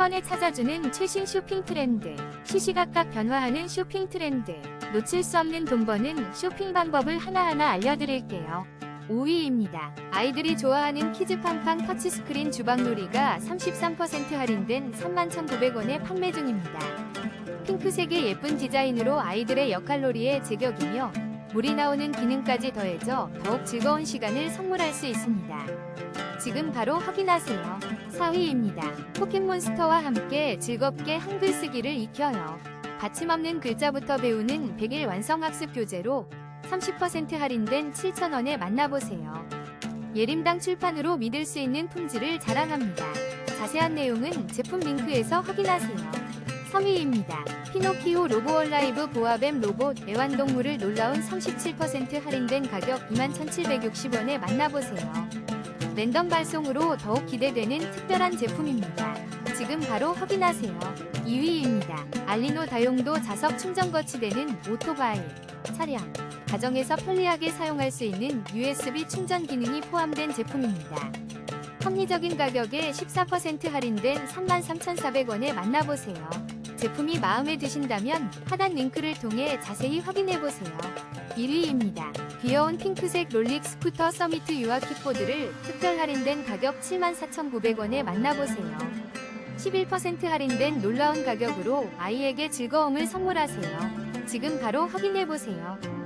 번에 찾아주는 최신 쇼핑 트렌드, 시시각각 변화하는 쇼핑 트렌드, 놓칠 수 없는 돈 버는 쇼핑 방법을 하나하나 알려드릴게요. 5위입니다. 아이들이 좋아하는 키즈팡팡 터치스크린 주방놀이가 33% 할인된 31,900원에 판매 중입니다. 핑크색의 예쁜 디자인으로 아이들의 역할놀이에 제격이며 물이 나오는 기능까지 더해져 더욱 즐거운 시간을 선물할 수 있습니다. 지금 바로 확인하세요. 4위입니다. 포켓몬스터와 함께 즐겁게 한글 쓰기를 익혀요. 받침 없는 글자부터 배우는 100일 완성학습 교재로 30% 할인된 7,000원에 만나보세요. 예림당 출판으로 믿을 수 있는 품질을 자랑합니다. 자세한 내용은 제품 링크에서 확인하세요. 3위입니다. 피노키오 로보얼라이브 보아뱀 로봇 애완동물을 놀라운 37% 할인된 가격 21,760원에 만나보세요. 랜덤 발송으로 더욱 기대되는 특별한 제품입니다. 지금 바로 확인하세요. 2위입니다. 알리노 다용도 자석 충전 거치대는 오토바이, 차량, 가정에서 편리하게 사용할 수 있는 USB 충전 기능이 포함된 제품입니다. 합리적인 가격에 14% 할인된 33,400원에 만나보세요. 제품이 마음에 드신다면 하단 링크를 통해 자세히 확인해보세요. 1위입니다. 귀여운 핑크색 롤릭 스쿠터 서미트 유아 킥보드를 특별 할인된 가격 74,900원에 만나보세요. 11% 할인된 놀라운 가격으로 아이에게 즐거움을 선물하세요. 지금 바로 확인해보세요.